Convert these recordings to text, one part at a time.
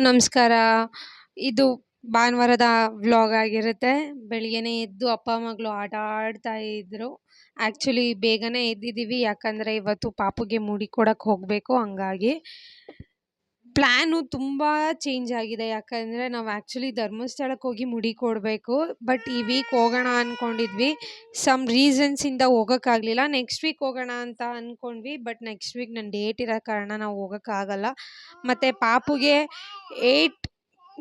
ನಮಸ್ಕಾರ. ಇದು ಭಾನುವಾರದ ವ್ಲಾಗ್ ಆಗಿರುತ್ತೆ. ಬೆಳಿಗ್ಗೆನೇ ಎದ್ದು ಅಪ್ಪ ಮಗಳು ಆಟ ಆಡ್ತಾ ಇದ್ರು. ಆ್ಯಕ್ಚುಲಿ ಬೇಗನೆ ಎದ್ದಿದ್ದೀವಿ. ಯಾಕಂದರೆ ಇವತ್ತು ಪಾಪುಗೆ ಮೂಡಿ ಕೊಡಕ್ಕೆ ಹೋಗಬೇಕು ಹಂಗಾಗಿ. ಪ್ಲ್ಯಾನು ತುಂಬ ಚೇಂಜ್ ಆಗಿದೆ. ಯಾಕಂದರೆ ನಾವು ಆ್ಯಕ್ಚುಲಿ ಧರ್ಮಸ್ಥಳಕ್ಕೆ ಹೋಗಿ ಮುಡಿ ಕೊಡಬೇಕು. ಬಟ್ ಈ ವೀಕ್ ಹೋಗೋಣ ಅಂದ್ಕೊಂಡಿದ್ವಿ ಸಮ್ ರೀಸನ್ಸಿಂದ ಹೋಗೋಕ್ಕಾಗಲಿಲ್ಲ. ನೆಕ್ಸ್ಟ್ ವೀಕ್ ಹೋಗೋಣ ಅಂತ ಅಂದ್ಕೊಂಡ್ವಿ ಬಟ್ ನೆಕ್ಸ್ಟ್ ವೀಕ್ ನನ್ನ ಡೇಟ್ ಇರೋ ಕಾರಣ ನಾವು ಹೋಗೋಕ್ಕಾಗಲ್ಲ. ಮತ್ತು ಪಾಪುಗೆ ಏಯ್ಟ್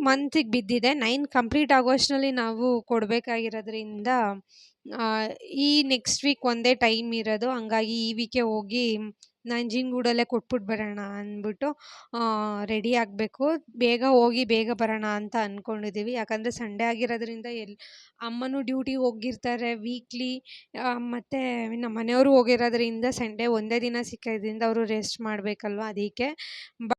ಮಂತಿಗೆ ಬಿದ್ದಿದೆ. ನೈನ್ ಕಂಪ್ಲೀಟ್ ಆಗೋಷ್ಟಿನಲ್ಲಿ ನಾವು ಕೊಡಬೇಕಾಗಿರೋದ್ರಿಂದ ಈ ನೆಕ್ಸ್ಟ್ ವೀಕ್ ಒಂದೇ ಟೈಮ್ ಇರೋದು. ಹಂಗಾಗಿ ಈ ವೀಕೆ ಹೋಗಿ ನಂಜನಗೂಡಲ್ಲೇ ಕೊಟ್ಬಿಟ್ಟು ಬರೋಣ ಅಂದ್ಬಿಟ್ಟು ರೆಡಿ ಆಗಬೇಕು. ಬೇಗ ಹೋಗಿ ಬೇಗ ಬರೋಣ ಅಂತ ಅಂದ್ಕೊಂಡಿದ್ದೀವಿ ಯಾಕಂದರೆ ಸಂಡೇ ಆಗಿರೋದ್ರಿಂದ ಎಲ್ಲಿ ಅಮ್ಮನೂ ಡ್ಯೂಟಿಗೆ ಹೋಗಿರ್ತಾರೆ ವೀಕ್ಲಿ ಮತ್ತು ನಮ್ಮ ಮನೆಯವರು ಹೋಗಿರೋದ್ರಿಂದ ಸಂಡೇ ಒಂದೇ ದಿನ ಸಿಕ್ಕಿದ್ರಿಂದ ಅವರು ರೆಸ್ಟ್ ಮಾಡಬೇಕಲ್ವ ಅದಕ್ಕೆ ಬ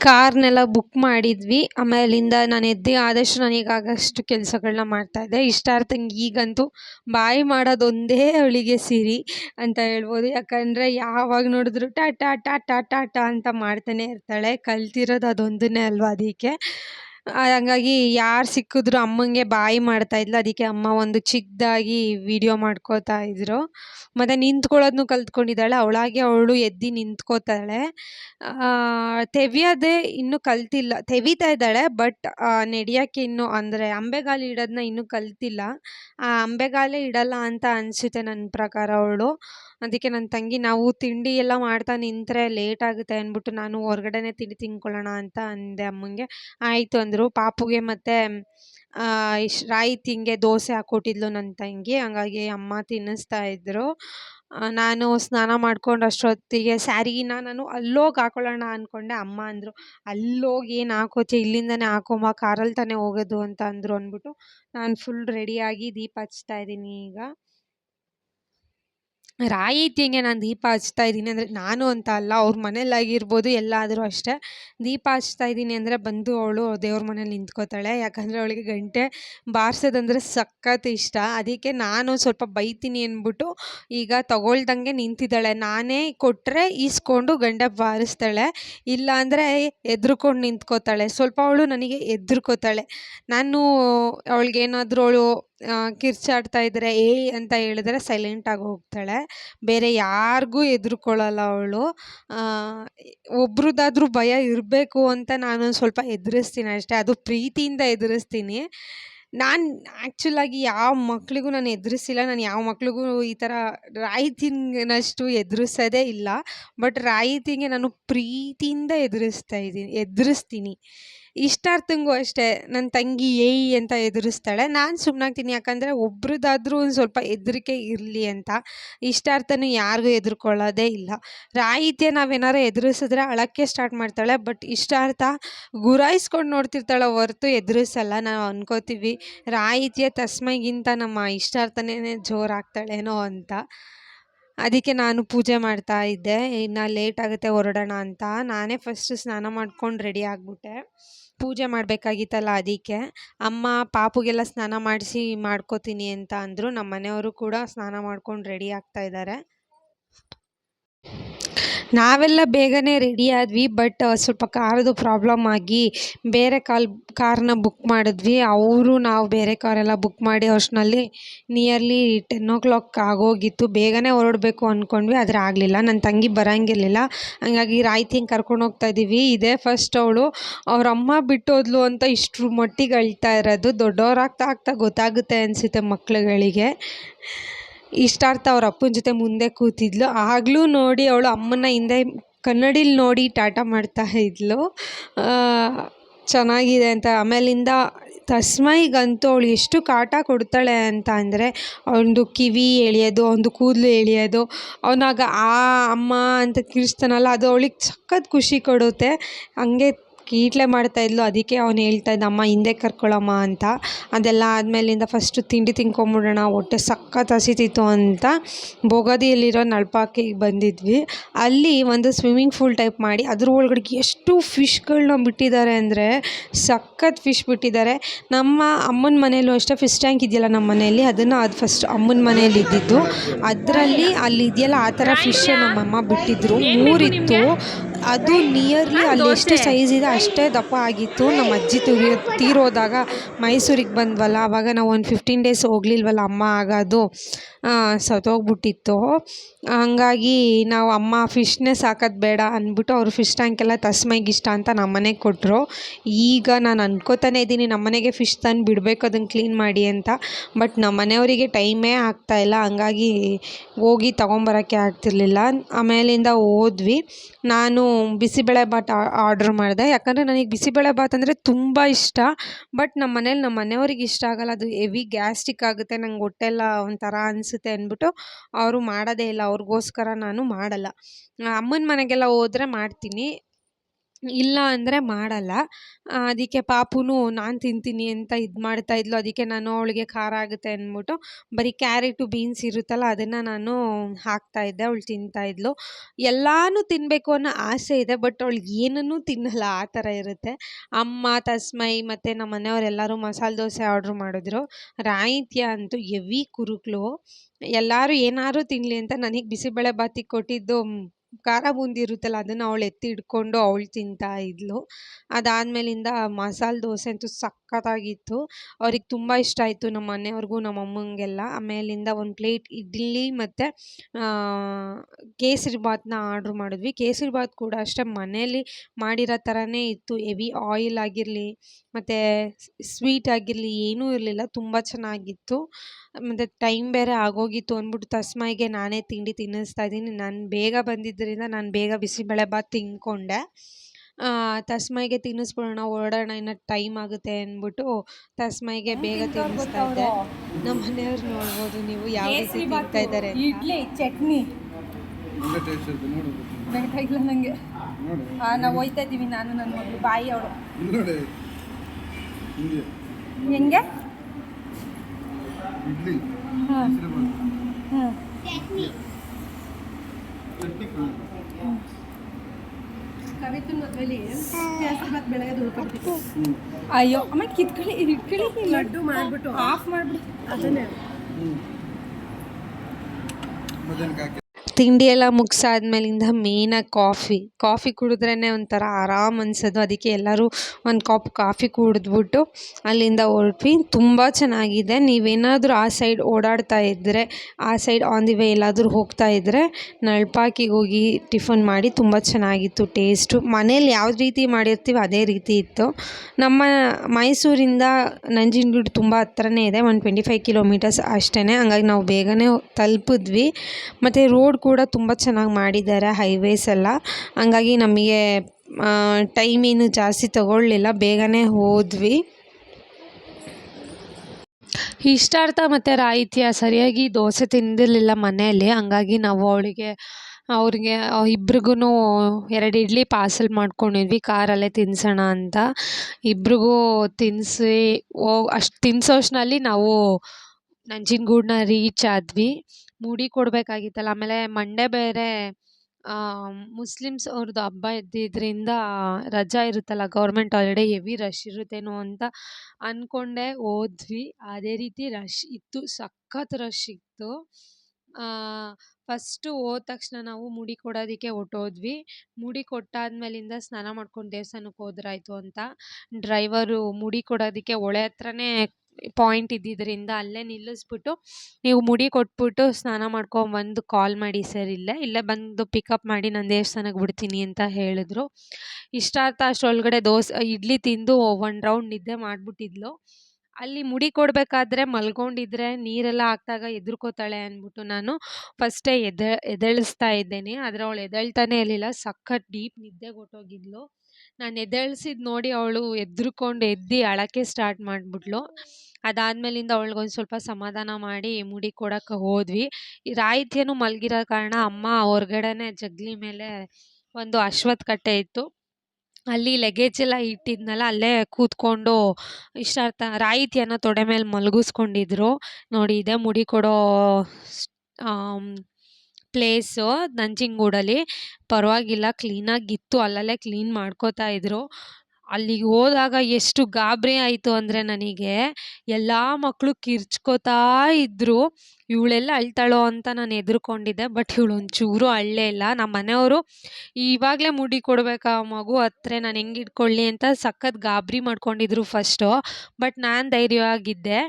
ಕಾರ್ನೆಲ್ಲ ಬುಕ್ ಮಾಡಿದ್ವಿ. ಆಮೇಲಿಂದ ನಾನು ಎದ್ದು ಆದಷ್ಟು ನನಗೆ ಆಗಷ್ಟು ಕೆಲಸಗಳನ್ನ ಮಾಡ್ತಾಯಿದ್ದೆ ಇಷ್ಟಾರ್ಥಂಗೆ ಈಗಂತೂ ಬಾಯಿ ಮಾಡೋದೊಂದೇ ಅವಳಿಗೆ ಸಿರಿ ಅಂತ ಹೇಳ್ಬೋದು. ಯಾಕಂದರೆ ಯಾವಾಗ ನೋಡಿದ್ರು ಟಾಟಾ ಟಾಟಾ ಟಾಟಾ ಅಂತ ಮಾಡ್ತಾನೆ ಇರ್ತಾಳೆ. ಕಲ್ತಿರೋದು ಅದೊಂದನ್ನೇ ಅಲ್ವಾ ಅದಕ್ಕೆ ಹಂಗಾಗಿ ಯಾರು ಸಿಕ್ಕಿದ್ರು ಅಮ್ಮಂಗೆ ಬಾಯಿ ಮಾಡ್ತಾ ಇದ್ಲು. ಅದಕ್ಕೆ ಅಮ್ಮ ಒಂದು ಚಿಕ್ಕದಾಗಿ ವಿಡಿಯೋ ಮಾಡ್ಕೋತಾ ಇದ್ರು. ಮತ್ತು ನಿಂತ್ಕೊಳ್ಳೋದನ್ನು ಕಲ್ತ್ಕೊಂಡಿದ್ದಾಳೆ. ಅವಳಾಗೆ ಅವಳು ಎದ್ದು ನಿಂತ್ಕೋತಾಳೆ. ತೆವಿಯೋದೇ ಇನ್ನೂ ಕಲ್ತಿಲ್ಲ. ತೆವಿತಾ ಇದ್ದಾಳೆ, ಬಟ್ ನಡೆಯೋಕ್ಕೆ ಇನ್ನು ಅಂದರೆ ಅಂಬೆಗಾಲು ಇಡೋದನ್ನ ಇನ್ನೂ ಕಲ್ತಿಲ್ಲ. ಆ, ಅಂಬೆಗಾಲೇ ಇಡಲ್ಲ ಅಂತ ಅನಿಸುತ್ತೆ ನನ್ನ ಪ್ರಕಾರ ಅವಳು. ಅದಕ್ಕೆ ನನ್ನ ತಂಗಿ, ನಾವು ತಿಂಡಿ ಎಲ್ಲ ಮಾಡ್ತಾ ನಿಂತರೆ ಲೇಟ್ ಆಗುತ್ತೆ ಅಂದ್ಬಿಟ್ಟು ನಾನು ಹೊರ್ಗಡೆನೇ ತಿಂಡಿ ತಿನ್ಕೊಳ್ಳೋಣ ಅಂತ ಅಂದೆ ಅಮ್ಮಂಗೆ. ಆಯಿತು ಅಂದರು. ಪಾಪುಗೆ ಮತ್ತು ಇಶ್ ರಾಯಿತಿಂಗೆ ದೋಸೆ ಹಾಕ್ಕೊಟ್ಟಿದ್ಲು ನನ್ನ ತಂಗಿ. ಹಂಗಾಗಿ ಅಮ್ಮ ತಿನ್ನಿಸ್ತಾ ಇದ್ದರು ನಾನು ಸ್ನಾನ ಮಾಡ್ಕೊಂಡು ಅಷ್ಟೊತ್ತಿಗೆ ಸ್ಯಾರಿನ ನಾನು ಅಲ್ಲೋಗಿ ಹಾಕೊಳ್ಳೋಣ ಅಂದ್ಕೊಂಡೆ ಅಮ್ಮ ಅಂದರು, ಅಲ್ಲೋಗಿ ಏನು ಹಾಕೋಚೆ ಇಲ್ಲಿಂದನೇ ಹಾಕೊಂಬ ಕಾರಲ್ಲಿ ತಾನೇ ಹೋಗೋದು ಅಂತ ಅಂದರು ಅಂದ್ಬಿಟ್ಟು ನಾನು ಫುಲ್ ರೆಡಿಯಾಗಿ ದೀಪ ಹಚ್ತಾ ಇದ್ದೀನಿ ಈಗ. ರಾಯಿತಿಗೆ ನಾನು ದೀಪ ಹಚ್ತಾ ಇದ್ದೀನಿ ಅಂದರೆ ನಾನು ಅಂತ ಅಲ್ಲ, ಅವ್ರ ಮನೇಲಾಗಿರ್ಬೋದು ಎಲ್ಲಾದರೂ ಅಷ್ಟೇ. ದೀಪ ಹಚ್ತಾ ಇದ್ದೀನಿ ಅಂದರೆ ಬಂದು ಅವಳು ದೇವ್ರ ಮನೇಲಿ ನಿಂತ್ಕೋತಾಳೆ. ಯಾಕಂದರೆ ಅವಳಿಗೆ ಗಂಟೆ ಬಾರಿಸೋದಂದ್ರೆ ಸಖತ್ ಇಷ್ಟ. ಅದಕ್ಕೆ ನಾನು ಸ್ವಲ್ಪ ಬೈತೀನಿ ಅಂದ್ಬಿಟ್ಟು ಈಗ ತಗೊಳ್ದಂಗೆ ನಿಂತಿದ್ದಾಳೆ. ನಾನೇ ಕೊಟ್ಟರೆ ಈಸ್ಕೊಂಡು ಗಂಡ ಬಾರಿಸ್ತಾಳೆ. ಇಲ್ಲ ಅಂದರೆ ಎದ್ರುಕೊಂಡು ನಿಂತ್ಕೋತಾಳೆ. ಸ್ವಲ್ಪ ಅವಳು ನನಗೆ ಎದ್ರುಕೋತಾಳೆ ನಾನು ಅವಳಿಗೇನಾದರೂ ಅವಳು ಕಿರ್ಚಾಡ್ತಾ ಇದ್ದರೆ ಏ ಅಂತ ಹೇಳಿದ್ರೆ ಸೈಲೆಂಟಾಗಿ ಹೋಗ್ತಾಳೆ. ಬೇರೆ ಯಾರಿಗೂ ಹೆದ್ರುಕೊಳ್ಳಲ್ಲ ಅವಳು. ಒಬ್ರದ್ದಾದ್ರೂ ಭಯ ಇರಬೇಕು ಅಂತ ನಾನು ಸ್ವಲ್ಪ ಎದುರಿಸ್ತೀನಿ ಅಷ್ಟೇ. ಅದು ಪ್ರೀತಿಯಿಂದ ಎದುರಿಸ್ತೀನಿ. ನಾನು ಆ್ಯಕ್ಚುಲಾಗಿ ಯಾವ ಮಕ್ಳಿಗೂ ನಾನು ಎದುರಿಸಿಲ್ಲ. ನಾನು ಯಾವ ಮಕ್ಳಿಗೂ ಈ ಥರ ರಾಯಿತಿನಷ್ಟು ಎದುರಿಸೋದೇ ಇಲ್ಲ. ಬಟ್ ರಾಯಿತಿಗೆ ನಾನು ಪ್ರೀತಿಯಿಂದ ಎದುರಿಸ್ತಾ ಇದ್ದೀನಿ ಎದುರಿಸ್ತೀನಿ. ಇಷ್ಟಾರ್ಥಂಗೂ ಅಷ್ಟೇ ನನ್ನ ತಂಗಿ ಏಯ್ ಅಂತ ಎದುರಿಸ್ತಾಳೆ. ನಾನು ಸುಮ್ಮನಾಗ್ತೀನಿ ಯಾಕಂದರೆ ಒಬ್ರದ್ದಾದ್ರೂ ಒಂದು ಸ್ವಲ್ಪ ಹೆದರಿಕೆ ಇರಲಿ ಅಂತ ಇಷ್ಟಾರ್ಥನೂ ಯಾರಿಗೂ ಎದುರ್ಕೊಳ್ಳೋದೇ ಇಲ್ಲ. ರಾಯಿತ್ಯ ನಾವೇನಾರು ಎದುರಿಸಿದ್ರೆ ಅಳಕ್ಕೆ ಸ್ಟಾರ್ಟ್ ಮಾಡ್ತಾಳೆ ಬಟ್ ಇಷ್ಟಾರ್ಥ ಗುರಾಯಿಸ್ಕೊಂಡು ನೋಡ್ತಿರ್ತಾಳೆ ಹೊರತು ಎದುರಿಸಲ್ಲ, ನಾವು ಅನ್ಕೋತೀವಿ. ರಾಯಿತ್ಯ ತಸ್ಮೈಗಿಂತ ನಮ್ಮ ಇಷ್ಟಾರ್ಥನೇ ಜೋರಾಗ್ತಾಳೇನೋ ಅಂತ. ಅದಕ್ಕೆ ನಾನು ಪೂಜೆ ಮಾಡ್ತಾ ಇದ್ದೆ. ಇನ್ನು ಲೇಟ್ ಆಗುತ್ತೆ ಹೊರಡೋಣ ಅಂತ. ನಾನೇ ಫಸ್ಟ್ ಸ್ನಾನ ಮಾಡ್ಕೊಂಡು ರೆಡಿ ಆಗಿಬಿಟ್ಟೆ. ಪೂಜೆ ಮಾಡಬೇಕಾಗಿತ್ತಲ್ಲ ಅದಕ್ಕೆ, ಅಮ್ಮ ಪಾಪುಗೆಲ್ಲ ಸ್ನಾನ ಮಾಡಿಸಿ ಮಾಡ್ಕೋತೀನಿ ಅಂತ ಅಂದರು ನಮ್ಮ ಮನೆಯವರು ಕೂಡ ಸ್ನಾನ ಮಾಡ್ಕೊಂಡು ರೆಡಿ ಆಗ್ತಾ ಇದ್ದಾರೆ. ನಾವೆಲ್ಲ ಬೇಗನೆ ರೆಡಿ ಆದ್ವಿ ಬಟ್ ಸ್ವಲ್ಪ ಕಾರದು ಪ್ರಾಬ್ಲಮ್ ಆಗಿ ಬೇರೆ ಕಾಲ್, ಕಾರನ್ನ ಬುಕ್ ಮಾಡಿದ್ವಿ. ಅವರು ನಾವು ಬೇರೆ ಕಾರೆಲ್ಲ ಬುಕ್ ಮಾಡಿ ಅಷ್ಟಿನಲ್ಲಿ ನಿಯರ್ಲಿ ಟೆನ್ ಓ ಕ್ಲಾಕ್ ಆಗೋಗಿತ್ತು. ಬೇಗನೆ ಹೊರಡಬೇಕು ಅಂದ್ಕೊಂಡ್ವಿ ಆದರೆ ಆಗಲಿಲ್ಲ. ನನ್ನ ತಂಗಿ ಬರೋಂಗಿರಲಿಲ್ಲ. ಹಂಗಾಗಿ ರಾಯ್ತಿಂಗೆ ಕರ್ಕೊಂಡು ಹೋಗ್ತಾ ಇದ್ದೀವಿ ಇದೇ ಫಸ್ಟ್ ಅವಳು. ಅವ್ರ ಅಮ್ಮ ಬಿಟ್ಟೋದ್ಲು ಅಂತ ಇಷ್ಟರ ಮಟ್ಟಿಗೆ ಅಳ್ತಾ ಇರೋದು. ದೊಡ್ಡವರಾಗ್ತಾ ಆಗ್ತಾ ಗೊತ್ತಾಗುತ್ತೆ ಅನಿಸುತ್ತೆ ಮಕ್ಳುಗಳಿಗೆ. ಇಷ್ಟಾರ್ಥ ಅವ್ರ ಅಪ್ಪನ ಜೊತೆ ಮುಂದೆ ಕೂತಿದ್ಲು. ಆಗಲೂ ನೋಡಿ ಅವಳು ಅಮ್ಮನ ಹಿಂದೆ ಕನ್ನಡಿಲಿ ನೋಡಿ ಟಾಟಾ ಮಾಡ್ತಾ ಇದ್ಲು. ಚೆನ್ನಾಗಿದೆ ಅಂತ. ಆಮೇಲಿಂದ ತಸ್ಮೈಗಂತೂ ಅವಳು ಎಷ್ಟು ಕಾಟ ಕೊಡ್ತಾಳೆ ಅಂತ ಅಂದರೆ, ಅವನದು ಕಿವಿ ಎಳೆಯೋದು, ಅವನದು ಕೂದಲು ಎಳೆಯೋದು, ಅವನಾಗ ಆ ಅಮ್ಮ ಅಂತ ಕಿರ್ಚ್ತಾನಲ್ಲ, ಅದು ಅವಳಿಗೆ ಸಖತ್ತು ಖುಷಿ ಕೊಡುತ್ತೆ. ಹಂಗೆ ಕೀಟ್ಲೆ ಮಾಡ್ತಾಯಿದ್ಲು ಅದಕ್ಕೆ ಅವ್ನು ಹೇಳ್ತಾ ಇದ್ದ, ಅಮ್ಮ, ಹಿಂದೆ ಕರ್ಕೊಳಮ್ಮ ಅಂತ. ಅದೆಲ್ಲ ಆದಮೇಲಿಂದ ಫಸ್ಟು ತಿಂಡಿ ತಿನ್ಕೊಂಬಿಡೋಣ, ಹೊಟ್ಟೆ ಸಖತ್ ಹಸಿತಿತ್ತು ಅಂತ ಬೊಗದಿಯಲ್ಲಿರೋ ನಳ್ಪಾಕಿಗೆ ಬಂದಿದ್ವಿ. ಅಲ್ಲಿ ಒಂದು ಸ್ವಿಮ್ಮಿಂಗ್ ಫೂಲ್ ಟೈಪ್ ಮಾಡಿ, ಅದ್ರ ಒಳಗಡೆ ಎಷ್ಟು ಫಿಶ್ಗಳನ್ನ ಬಿಟ್ಟಿದ್ದಾರೆ ಅಂದರೆ ಸಖತ್ ಫಿಶ್ ಬಿಟ್ಟಿದ್ದಾರೆ. ನಮ್ಮ ಅಮ್ಮನ ಮನೇಲೂ ಅಷ್ಟೇ ಫಿಶ್ ಟ್ಯಾಂಕ್ ಇದೆಯಲ್ಲ ನಮ್ಮ ಮನೆಯಲ್ಲಿ, ಅದನ್ನು ಅದು ಫಸ್ಟ್ ಅಮ್ಮನ ಮನೇಲಿ ಇದ್ದಿದ್ದು. ಅದರಲ್ಲಿ ಅಲ್ಲಿ ಇದೆಯಲ್ಲ ಆ ಥರ ಫಿಶ್ ನಮ್ಮಮ್ಮ ಬಿಟ್ಟಿದ್ರು. ಮೂರಿತ್ತು. ಅದು ನಿಯರ್ಲಿ ಅಲ್ಲಿ ಎಷ್ಟು ಸೈಜ್ ಇದೆ ಅಷ್ಟೇ ದಪ್ಪ ಆಗಿತ್ತು. ನಮ್ಮ ಅಜ್ಜಿ ತೀರಿ ತೀರೋದಾಗ ಮೈಸೂರಿಗೆ ಬಂದ್ವಲ್ಲ ಆವಾಗ ನಾವು ಒಂದು ಫಿಫ್ಟೀನ್ ಡೇಸ್ ಹೋಗ್ಲಿಲ್ವಲ್ಲ ಅಮ್ಮ ಆಗ ಅದು ಸತ್ತೋಗ್ಬಿಟ್ಟಿತ್ತು. ಹಂಗಾಗಿ ನಾವು ಅಮ್ಮ ಫಿಶ್ನೇ ಸಾಕೋದು ಬೇಡ ಅಂದ್ಬಿಟ್ಟು ಅವರು ಫಿಶ್ ಟ್ಯಾಂಕೆಲ್ಲ ತಸ್ಮೈಗೆ ಇಷ್ಟ ಅಂತ ನಮ್ಮನೆ ಕೊಟ್ಟರು ಈಗ ನಾನು ಅನ್ಕೋತಾನೆ ಇದ್ದೀನಿ ನಮ್ಮನೆಗೆ ಫಿಶ್ ತಂದು ಬಿಡಬೇಕು ಅದನ್ನು ಕ್ಲೀನ್ ಮಾಡಿ ಅಂತ. ಬಟ್ ನಮ್ಮನೆಯವರಿಗೆ ಟೈಮೇ ಆಗ್ತಾಯಿಲ್ಲ ಹಂಗಾಗಿ ಹೋಗಿ ತೊಗೊಂಬರೋಕ್ಕೆ ಆಗ್ತಿರ್ಲಿಲ್ಲ. ಆಮೇಲಿಂದ ಹೋದ್ವಿ. ನಾನು ಬಿಸಿಬೇಳೆಬಾತ್ ಆರ್ಡ್ರ್ ಮಾಡಿದೆ. ಯಾಕಂದರೆ ನನಗೆ ಬಿಸಿಬೇಳೆಬಾತ್ ಅಂದರೆ ತುಂಬ ಇಷ್ಟ. ಬಟ್ ನಮ್ಮ ಮನೇಲಿ ನಮ್ಮ ಮನೆಯವ್ರಿಗೆ ಇಷ್ಟ ಆಗಲ್ಲ. ಅದು ಹೆವಿ ಗ್ಯಾಸ್ಟಿಕ್ ಆಗುತ್ತೆ. ನಂಗೆ ಹೊಟ್ಟೆಲ್ಲ ಒಂಥರ ಅನಿಸುತ್ತೆ ಅಂದ್ಬಿಟ್ಟು ಅವರು ಮಾಡೋದೇ ಇಲ್ಲ. ಅವ್ರಿಗೋಸ್ಕರ ನಾನು ಮಾಡಲ್ಲ. ಅಮ್ಮನ ಮನೆಗೆಲ್ಲ ಹೋದ್ರೆ ಮಾಡ್ತೀನಿ. ಇಲ್ಲ ಅಂದರೆ ಮಾಡಲ್ಲ. ಅದಕ್ಕೆ ಪಾಪುನು ನಾನು ತಿಂತೀನಿ ಅಂತ ಇದು ಮಾಡ್ತಾಯಿದ್ಲು ಅದಕ್ಕೆ ನಾನು ಅವಳಿಗೆ ಖಾರ ಆಗುತ್ತೆ ಅಂದ್ಬಿಟ್ಟು ಬರೀ ಕ್ಯಾರೆಟು, ಬೀನ್ಸ್ ಇರುತ್ತಲ್ಲ ಅದನ್ನು ನಾನು ಹಾಕ್ತಾ ಇದ್ದೆ. ಅವಳು ತಿಂತಾಯಿದ್ಲು ಎಲ್ಲನೂ ತಿನ್ನಬೇಕು ಅನ್ನೋ ಆಸೆ ಇದೆ, ಬಟ್ ಅವಳು ಏನನ್ನೂ ತಿನ್ನಲ್ಲ. ಆ ಥರ ಇರುತ್ತೆ. ಅಮ್ಮ, ತಸ್ಮೈ ಮತ್ತು ನಮ್ಮ ಮನೆಯವರೆಲ್ಲರೂ ಮಸಾಲೆ ದೋಸೆ ಆರ್ಡ್ರ್ ಮಾಡಿದ್ರು. ರಾಯಿತ್ಯ ಅಂತೂ ಎವಿ ಕುರುಕ್ಲು. ಎಲ್ಲರೂ ಏನಾದ್ರು ತಿನ್ನಲಿ ಅಂತ ನನಗೆ ಬಿಸಿಬೇಳೆ ಬಾತಿಗೆ ಕೊಟ್ಟಿದ್ದು ಖಾರ ಬೂಂದಿ ಇರುತ್ತಲ್ಲ ಅದನ್ನು ಅವಳು ಎತ್ತಿ ಹಿಡ್ಕೊಂಡು ಅವಳು ತಿಂತಾ ಇದ್ಳು ಅದಾದಮೇಲಿಂದ ಮಸಾಲೆ ದೋಸೆ ಅಂತೂ ಸಖತ್ತಾಗಿತ್ತು. ಅವ್ರಿಗೆ ತುಂಬ ಇಷ್ಟ ಆಯಿತು ನಮ್ಮ ಮನೆಯವ್ರಿಗೂ ನಮ್ಮ ಅಮ್ಮಂಗೆಲ್ಲ. ಆಮೇಲಿಂದ ಒಂದು ಪ್ಲೇಟ್ ಇಡ್ಲಿ ಮತ್ತು ಕೇಸರಿ ಬಾತ್ನ ಆರ್ಡ್ರ್ ಮಾಡಿದ್ವಿ. ಕೇಸರಿ ಬಾತ್ ಕೂಡ ಅಷ್ಟೇ ಮನೇಲಿ ಮಾಡಿರೋ ಥರನೇ ಇತ್ತು. ಹೆವಿ ಆಯಿಲ್ ಆಗಿರಲಿ, ಮತ್ತು ಸ್ವೀಟ್ ಆಗಿರಲಿ, ಏನೂ ಇರಲಿಲ್ಲ. ತುಂಬ ಚೆನ್ನಾಗಿತ್ತು. ಮತ್ತು ಟೈಮ್ ಬೇರೆ ಆಗೋಗಿತ್ತು ಅಂದ್ಬಿಟ್ಟು ತಸ್ಮಾಯಿಗೆ ನಾನೇ ತಿಂಡಿ ತಿನ್ನಿಸ್ತಾ ಇದ್ದೀನಿ. ನಾನು ಬೇಗ ಬಂದಿದ್ದರಿಂದ ನಾನು ಬೇಗ ಬಿಸಿಬೇಳೆಬಾತ್ ತಿಂದ್ಕೊಂಡೆ. ತಸ್ಮೈಗೆ ತಿನ್ನಿಸ್ಬಿಡೋಣ ಓಡೋಣ ಇನ್ನು ಟೈಮ್ ಆಗುತ್ತೆ ಅಂದ್ಬಿಟ್ಟು ತಸ್ಮೈಗೆ ಬೇಗ ತಿನ್ನಿಸ್ತಾ ಇದ್ದೆ ನಮ್ಮ ಮನೆಯವ್ರು ನೋಡ್ಬೋದು ನೀವು ಯಾವ ರೀತಿ ತಿಂತಾ ಇದ್ದಾರೆ. ಇಡ್ಲಿ ಚಟ್ನಿ. ಬೇಕಾಗಿಲ್ಲ ನನಗೆ ನೋಡು ನಾವು ಹೋಯ್ತಾ ಇದ್ದೀವಿ ನಾನು ನನ್ನ ಮಗಳು ಬಾಯಿ ಅವಳು ಇಲ್ಲಿ ನೋಡಿ. ಹಿಂಗೆ. ಇಡ್ಲಿ. ಹಾಂ. ಹೆಸರುಬೇಳೆ. ಕವಿತನ ಮದುವೆಲಿ ಬೆಳಗ್ಗೆ ಅಯ್ಯೋ ಆಮೇಲೆ ಕಿತ್ಕೊಳ್ಳಿ ಇಟ್ಕೊಳ್ಳಿ ಲಡ್ಡು ಮಾಡ್ಬಿಟ್ಟು ಆಫ್ ಮಾಡ್ಬಿಟ್ಟು ಅದನ್ನೇ. ತಿಂಡಿ ಎಲ್ಲ ಮುಗಿಸಾದ್ಮೇಲಿಂದ ಮೇಯ್ನಾಗಿ ಕಾಫಿ ಕಾಫಿ ಕುಡಿದ್ರೇ ಒಂಥರ ಆರಾಮ್ ಅನ್ಸೋದು. ಅದಕ್ಕೆ ಎಲ್ಲರೂ ಒಂದು ಕಪ್ ಕಾಫಿ ಕುಡಿದ್ಬಿಟ್ಟು ಅಲ್ಲಿಂದ ಹೊರಟ್ವಿ. ತುಂಬ ಚೆನ್ನಾಗಿದೆ. ನೀವೇನಾದರೂ ಆ ಸೈಡ್ ಓಡಾಡ್ತಾ ಇದ್ದರೆ ಆ ಸೈಡ್ ಆನ್ ದಿ ವೇ ಎಲ್ಲಾದರೂ ಹೋಗ್ತಾ ಇದ್ದರೆ ನಳ್ಪಾಕಿಗೆ ಹೋಗಿ ಟಿಫನ್ ಮಾಡಿ ತುಂಬ ಚೆನ್ನಾಗಿತ್ತು ಟೇಸ್ಟು ಮನೇಲಿ ಯಾವ ರೀತಿ ಮಾಡಿರ್ತೀವಿ ಅದೇ ರೀತಿ ಇತ್ತು. ನಮ್ಮ ಮೈಸೂರಿಂದ ನಂಜನಗೂಡು ತುಂಬ ಹತ್ರನೇ ಇದೆ. ಒಂದು ಟ್ವೆಂಟಿ ಫೈವ್ ಕಿಲೋಮೀಟರ್ಸ್ ಅಷ್ಟೇ ಹಂಗಾಗಿ ನಾವು ಬೇಗನೆ ತಲುಪಿದ್ವಿ. ಮತ್ತು ರೋಡ್ ಕೂಡ ತುಂಬ ಚೆನ್ನಾಗಿ ಮಾಡಿದ್ದಾರೆ ಹೈವೇಸ್ ಎಲ್ಲ. ಹಂಗಾಗಿ ನಮಗೆ ಟೈಮ್ ಏನು ಜಾಸ್ತಿ ತಗೊಳ್ಳಿಲ್ಲ, ಬೇಗನೆ ಹೋದ್ವಿ. ಇಷ್ಟಾರ್ಥ ಮತ್ತು ರಾಯಿತಿಯ ಸರಿಯಾಗಿ ದೋಸೆ ತಿಂದಿರಲಿಲ್ಲ ಮನೆಯಲ್ಲಿ. ಹಂಗಾಗಿ ನಾವು ಅವಳಿಗೆ, ಅವ್ರಿಗೆ ಇಬ್ರಿಗೂ ಎರಡು ಇಡ್ಲಿ ಪಾರ್ಸಲ್ ಮಾಡ್ಕೊಂಡಿದ್ವಿ, ಕಾರಲ್ಲೇ ತಿನ್ಸೋಣ ಅಂತ. ಇಬ್ರಿಗೂ ತಿನ್ನಿಸಿ ಓ ಅಷ್ಟು ತಿನ್ಸೋಷ್ಟ್ರಲ್ಲಿ ನಾವು ನಂಜನಗೂಡನ್ನ ರೀಚ್ ಆದ್ವಿ. ಮುಡಿ ಕೊಡಬೇಕಾಗಿತ್ತಲ್ಲ, ಆಮೇಲೆ ಮಂಡೇ ಬೇರೆ ಮುಸ್ಲಿಮ್ಸ್ ಅವ್ರದ್ದು ಹಬ್ಬ ಇದ್ದಿದ್ದರಿಂದ ರಜಾ ಇರುತ್ತಲ್ಲ, ಗೌರ್ಮೆಂಟ್ ಹಾಲಿಡೇ ಹೆವಿ ರಶ್ ಇರುತ್ತೇನೋ ಅಂತ ಅಂದ್ಕೊಂಡೆ ಹೋದ್ವಿ. ಅದೇ ರೀತಿ ರಶ್ ಇತ್ತು, ಸಖತ್ ರಶ್ ಇತ್ತು. ಫಸ್ಟು ಹೋದ ತಕ್ಷಣ ನಾವು ಮುಡಿ ಕೊಡೋದಕ್ಕೆ ಹೊರ್ಟೋದ್ವಿ. ಮುಡಿ ಕೊಟ್ಟಾದ್ಮೇಲಿಂದ ಸ್ನಾನ ಮಾಡ್ಕೊಂಡು ದೇವಸ್ಥಾನಕ್ಕೆ ಹೋದ್ರಾಯ್ತು ಅಂತ. ಡ್ರೈವರು ಮುಡಿ ಕೊಡೋದಕ್ಕೆ ಹೊಳೆ ಹತ್ರನೇ ಪಾಯಿಂಟ್ ಇದ್ದಿದ್ದರಿಂದ ಅಲ್ಲೇ ನಿಲ್ಲಿಸ್ಬಿಟ್ಟು ನೀವು ಮುಡಿ ಕೊಟ್ಬಿಟ್ಟು ಸ್ನಾನ ಮಾಡ್ಕೊಂಬಂದು ಕಾಲ್ ಮಾಡಿ, ಸರ್, ಇಲ್ಲೇ ಇಲ್ಲೇ ಬಂದು ಪಿಕಪ್ ಮಾಡಿ ನಾನು ದೇವಸ್ಥಾನಕ್ಕೆ ಬಿಡ್ತೀನಿ ಅಂತ ಹೇಳಿದ್ರು. ಇಷ್ಟಾರ್ಥ ಅಷ್ಟರೊಳಗಡೆ ದೋಸೆ, ಇಡ್ಲಿ ತಿಂದು ಒನ್ ರೌಂಡ್ ನಿದ್ದೆ ಮಾಡಿಬಿಟ್ಟಿದ್ಲು. ಅಲ್ಲಿ ಮುಡಿ ಕೊಡಬೇಕಾದ್ರೆ ಮಲ್ಕೊಂಡಿದ್ರೆ ನೀರೆಲ್ಲ ಹಾಕ್ದಾಗ ಎದುರ್ಕೋತಾಳೆ ಅಂದ್ಬಿಟ್ಟು ನಾನು ಫಸ್ಟೇ ಎದೆ ಎದ್ದೇಳಿಸ್ತಾ ಇದ್ದೇನೆ. ಆದರೆ ಅವಳು ಎದಳ್ತಾನೆ ಇರಲಿಲ್ಲ, ಸಖತ್ ಡೀಪ್ ನಿದ್ದೆಗೆ ಹೊರ್ಟೋಗಿದ್ಲು ನಾನು ಎದ್ದೇಳ್ಸಿದ್ದು ನೋಡಿ ಅವಳು ಎದ್ರುಕೊಂಡು ಎದ್ದು ಅಳಕ್ಕೆ ಸ್ಟಾರ್ಟ್ ಮಾಡಿಬಿಟ್ಲು. ಅದಾದ್ಮೇಲಿಂದ ಅವಳಿಗೊಂದು ಸ್ವಲ್ಪ ಸಮಾಧಾನ ಮಾಡಿ ಮುಡಿ ಕೊಡಕ್ಕೆ ಹೋದ್ವಿ. ಈ ರಾಹಿತ್ಯನೂ ಮಲಗಿರೋ ಕಾರಣ ಅಮ್ಮ ಹೊರ್ಗಡೆನೇ ಜಗ್ಲಿ ಮೇಲೆ ಒಂದು ಅಶ್ವತ್ ಕಟ್ಟೆ ಇತ್ತು. ಅಲ್ಲಿ ಲಗೇಜ್ ಎಲ್ಲ ಇಟ್ಟಿದ್ನಲ್ಲ ಅಲ್ಲೇ ಕೂತ್ಕೊಂಡು ಇಷ್ಟಾರ್ಥ ರಾಯಿತಿಯನ್ನು ತೊಡೆ ಮೇಲೆ ಮಲಗಿಸ್ಕೊಂಡಿದ್ರು. ನೋಡಿ ಇದೇ ಮುಡಿ ಕೊಡೋ ಪ್ಲೇಸು ನಂಜನಗೂಡಲ್ಲಿ. ಪರವಾಗಿಲ್ಲ, ಕ್ಲೀನಾಗಿತ್ತು. ಅಲ್ಲಲ್ಲೇ ಕ್ಲೀನ್ ಮಾಡ್ಕೋತಾ ಇದ್ರು. ಅಲ್ಲಿಗೆ ಹೋದಾಗ ಎಷ್ಟು ಗಾಬರಿ ಆಯಿತು ಅಂದರೆ ನನಗೆ ಎಲ್ಲ ಮಕ್ಕಳು ಕಿರ್ಚ್ಕೋತಾ ಇದ್ದರು ಇವಳೆಲ್ಲ ಅಳ್ತಾಳೋ ಅಂತ ನಾನು ಹೆದ್ರುಕೊಂಡಿದ್ದೆ ಬಟ್ ಇವಳು ಒಂಚೂರು ಅಳ್ಳೇ ಇಲ್ಲ. ನಮ್ಮ ಮನೆಯವರು, ಇವಾಗಲೇ ಮುಡಿ ಕೊಡಬೇಕಾ ಮಗು? ಹತ್ರ ನಾನು ಹೆಂಗೆ ಇಟ್ಕೊಳ್ಳಿ? ಅಂತ ಸಖತ್ ಗಾಬರಿ ಮಾಡ್ಕೊಂಡಿದ್ರು ಫಸ್ಟು. ಬಟ್ ನಾನು ಧೈರ್ಯವಾಗಿದ್ದೆ.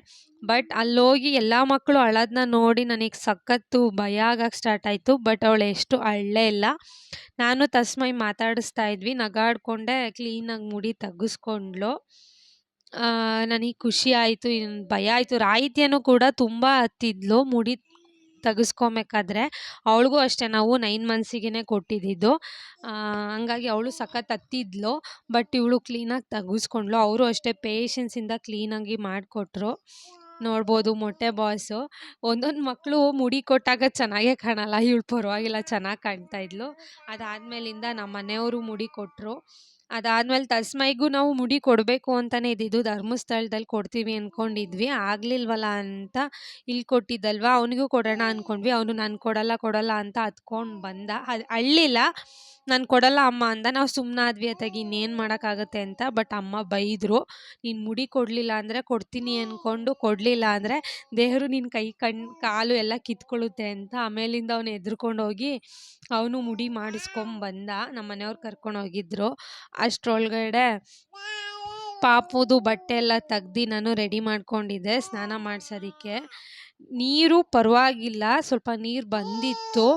ಬಟ್ ಅಲ್ಲೋಗಿ ಎಲ್ಲ ಮಕ್ಕಳು ಅಳೋದನ್ನ ನೋಡಿ ನನಗೆ ಸಖತ್ತು ಭಯ ಆಗಕ್ಕೆ ಸ್ಟಾರ್ಟ್ ಆಯಿತು. ಬಟ್ ಅವಳು ಎಷ್ಟು ಅಳಲೇ ಇಲ್ಲ. ನಾನು ತಸ್ಮೈ ಮಾತಾಡಿಸ್ತಾ ಇದ್ವಿ. ನಗಾಡ್ಕೊಂಡೆ ಕ್ಲೀನಾಗಿ ಮುಡಿ ತೆಗೆಸ್ಕೊಂಡ್ಳು. ನನಗೆ ಖುಷಿ ಆಯಿತು. ಭಯ ಆಯಿತು. ರಾಯಿತಿಯನ್ನು ಕೂಡ ತುಂಬ ಹತ್ತಿದ್ಲು ಮುಡಿ ತೆಗೆಸ್ಕೊಬೇಕಾದ್ರೆ. ಅವಳಿಗೂ ಅಷ್ಟೇ. ನಾವು ನೈನ್ ಮಂತ್ಸಿಗೆ ಕೊಟ್ಟಿದ್ದಿದ್ದು. ಹಂಗಾಗಿ ಅವಳು ಸಖತ್ ಹತ್ತಿದ್ಲು. ಬಟ್ ಇವಳು ಕ್ಲೀನಾಗಿ ತೆಗೆಸ್ಕೊಂಡ್ಳು. ಅವರು ಅಷ್ಟೇ ಪೇಷನ್ಸಿಂದ ಕ್ಲೀನಾಗಿ ಮಾಡಿಕೊಟ್ರು. ನೋಡ್ಬೋದು ಮೊಟ್ಟೆ ಬಾಯ್ಸು. ಒಂದೊಂದು ಮಕ್ಕಳು ಮುಡಿ ಕೊಟ್ಟಾಗ ಚೆನ್ನಾಗೇ ಕಾಣಲ್ಲ. ಇವಳು ಪರವಾಗಿಲ್ಲ, ಚೆನ್ನಾಗಿ ಕಾಣ್ತಾ ಇದ್ಲು. ಅದಾದಮೇಲಿಂದ ನಮ್ಮ ಮನೆಯವರು ಮುಡಿ ಕೊಟ್ಟರು ಅದಾದ್ಮೇಲೆ ತಸ್ಮೈಗೂ ನಾವು ಮುಡಿ ಕೊಡಬೇಕು ಅಂತಲೇ ಇದ್ದಿದ್ದು ಧರ್ಮಸ್ಥಳದಲ್ಲಿ ಕೊಡ್ತೀವಿ ಅಂದ್ಕೊಂಡಿದ್ವಿ ಆಗಲಿಲ್ವಲ್ಲ ಅಂತ ಇಲ್ಲಿ ಕೊಟ್ಟಿದ್ದಲ್ವ? ಅವನಿಗೂ ಕೊಡೋಣ ಅಂದ್ಕೊಂಡ್ವಿ ಅವನು ನಾನು ಕೊಡಲ್ಲ ಕೊಡಲ್ಲ ಅಂತ ಹತ್ಕೊಂಡು ಬಂದ. ಅದು ಅಳ್ಳಿಲ್ಲ. ನಾನು ಕೊಡಲ್ಲ ಅಮ್ಮ ಅಂದ. ನಾವು ಸುಮ್ಮನಾದ್ವಿ ಅತ್ತಾಗ, ಇನ್ನೇನು ಮಾಡೋಕ್ಕಾಗತ್ತೆ ಅಂತ. ಬಟ್ ಅಮ್ಮ ಬೈದರು, ನೀನು ಮುಡಿ ಕೊಡಲಿಲ್ಲ ಅಂದರೆ ಕೊಡ್ತೀನಿ ಅಂದ್ಕೊಂಡು ಕೊಡಲಿಲ್ಲ ಅಂದರೆ ದೇಹರು ನಿನ್ನ ಕೈ ಕಣ್ಣು ಕಾಲು ಎಲ್ಲ ಕಿತ್ಕೊಳ್ಳುತ್ತೆ ಅಂತ ಆಮೇಲಿಂದ ಅವನು ಎದ್ರುಕೊಂಡು ಹೋಗಿ ಅವನು ಮುಡಿ ಮಾಡಿಸ್ಕೊಂಬಂದ ನಮ್ಮ ಮನೆಯವ್ರು ಕರ್ಕೊಂಡು ಹೋಗಿದ್ರು. ಅಷ್ಟರೊಳಗಡೆ ಪಾಪುದು ಬಟ್ಟೆ ಎಲ್ಲ ತೆಗ್ದು ನಾನು ರೆಡಿ ಮಾಡ್ಕೊಂಡಿದ್ದೆ, ಸ್ನಾನ ಮಾಡಿಸೋದಕ್ಕೆ. ನೀರು ಪರವಾಗಿಲ್ಲ, ಸ್ವಲ್ಪ ನೀರು ಬಂದಿತ್ತು.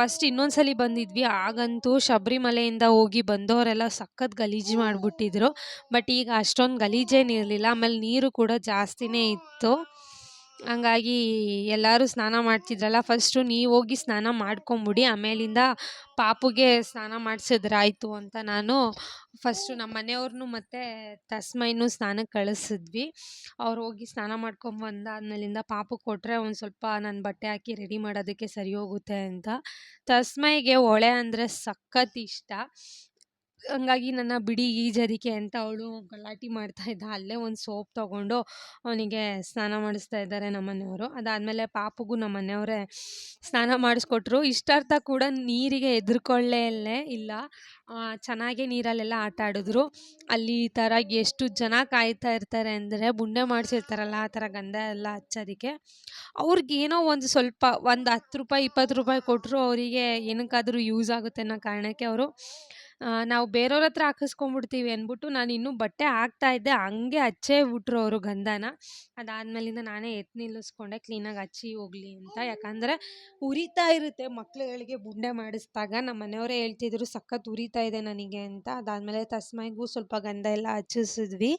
ಫಸ್ಟ್ ಇನ್ನೊಂದು ಸಲ ಬಂದಿದ್ವಿ. ಆಗಂತೂ ಶಬರಿಮಲೆಯಿಂದ ಹೋಗಿ ಬಂದವರೆಲ್ಲ ಸಖತ್ ಗಲೀಜು ಮಾಡಿಬಿಟ್ಟಿದ್ರು. ಬಟ್ ಈಗ ಅಷ್ಟೊಂದು ಗಲೀಜೇನಿರಲಿಲ್ಲ ಆಮೇಲೆ ನೀರು ಕೂಡ ಜಾಸ್ತಿನೇ ಇತ್ತು. ಹಂಗಾಗಿ ಎಲ್ಲರೂ ಸ್ನಾನ ಮಾಡ್ತಿದ್ರಲ್ಲ ಫಸ್ಟು ನೀವು ಹೋಗಿ ಸ್ನಾನ ಮಾಡ್ಕೊಂಬಿಡಿ, ಆಮೇಲಿಂದ ಪಾಪುಗೆ ಸ್ನಾನ ಮಾಡಿಸಿದ್ರಾಯ್ತು ಅಂತ ನಾನು ಫಸ್ಟು ನಮ್ಮ ಮನೆಯವ್ರನ್ನೂ ಮತ್ತು ತಸ್ಮೈನೂ ಸ್ನಾನಕ್ಕೆ ಕಳಿಸಿದ್ವಿ. ಅವ್ರು ಹೋಗಿ ಸ್ನಾನ ಮಾಡ್ಕೊಂಬಂದಾದ್ಮೇಲಿಂದ ಪಾಪು ಕೊಟ್ಟರೆ ಒಂದು ಸ್ವಲ್ಪ ನಾನು ಬಟ್ಟೆ ಹಾಕಿ ರೆಡಿ ಮಾಡೋದಕ್ಕೆ ಸರಿ ಹೋಗುತ್ತೆ ಅಂತ. ತಸ್ಮೈಗೆ ಹೊಳೆ ಅಂದರೆ ಸಖತ್ ಇಷ್ಟ. ಹಂಗಾಗಿ ನನ್ನ ಬಿಡಿ ಈಜರಿಕೆ ಅಂತ ಅವಳು ಗಲಾಟೆ ಮಾಡ್ತಾ ಇದ್ದ. ಅಲ್ಲೇ ಒಂದು ಸೋಪ್ ತೊಗೊಂಡು ಅವನಿಗೆ ಸ್ನಾನ ಮಾಡಿಸ್ತಾ ಇದ್ದಾರೆ ನಮ್ಮ ಮನೆಯವರು. ಅದಾದಮೇಲೆ ಪಾಪುಗೂ ನಮ್ಮ ಮನೆಯವರೇ ಸ್ನಾನ ಮಾಡಿಸ್ಕೊಟ್ರು. ಇಷ್ಟಾರ್ಥ ಕೂಡ ನೀರಿಗೆ ಹೆದರ್ಕೊಳ್ಳೇ ಇಲ್ಲ. ಚೆನ್ನಾಗೇ ನೀರಲ್ಲೆಲ್ಲ ಆಟ ಆಡಿದ್ರು. ಅಲ್ಲಿ ಈ ಥರ ಎಷ್ಟು ಜನ ಕಾಯ್ತಾ ಇರ್ತಾರೆ ಅಂದರೆ ಬುಂಡೆ ಮಾಡಿಸಿರ್ತಾರಲ್ಲ ಆ ಥರ ಗಂಧ ಎಲ್ಲ ಹಚ್ಚೋದಕ್ಕೆ. ಅವ್ರಿಗೇನೋ ಒಂದು ಸ್ವಲ್ಪ ಒಂದು ಹತ್ತು ರೂಪಾಯಿ, ಇಪ್ಪತ್ತು ರೂಪಾಯಿ ಕೊಟ್ಟರು ಅವರಿಗೆ ಏನಕ್ಕಾದರೂ ಯೂಸ್ ಆಗುತ್ತೆ ಅನ್ನೋ ಕಾರಣಕ್ಕೆ ಅವರು ನಾವು ಬೇರೆಯವ್ರ ಹತ್ರ ಹಾಕಿಸ್ಕೊಂಡ್ಬಿಡ್ತೀವಿ ಅಂದ್ಬಿಟ್ಟು ನಾನು ಇನ್ನೂ ಬಟ್ಟೆ ಹಾಕ್ತಾ ಇದ್ದೆ, ಹಂಗೆ ಹಚ್ಚೇ ಬಿಟ್ರು ಅವರು ಗಂಧನ. ಅದಾದ್ಮೇಲಿಂದ ನಾನೇ ಎತ್ತಿ ನಿಲ್ಲಿಸ್ಕೊಂಡೆ, ಕ್ಲೀನಾಗಿ ಹಚ್ಚಿ ಹೋಗಲಿ ಅಂತ. ಯಾಕಂದರೆ ಉರಿತಾ ಇರುತ್ತೆ ಮಕ್ಳುಗಳಿಗೆ ಬುಂಡೆ ಮಾಡಿಸಿದಾಗ. ನಮ್ಮ ಮನೆಯವರೇ ಹೇಳ್ತಿದ್ರು, ಸಖತ್ ಉರಿತಾ ಇದೆ ನನಗೆ ಅಂತ. ಅದಾದ್ಮೇಲೆ ತಸ್ಮೈಗೂ ಸ್ವಲ್ಪ ಗಂಧ ಎಲ್ಲ ಹಚ್ಚಿಸಿದ್ವಿ.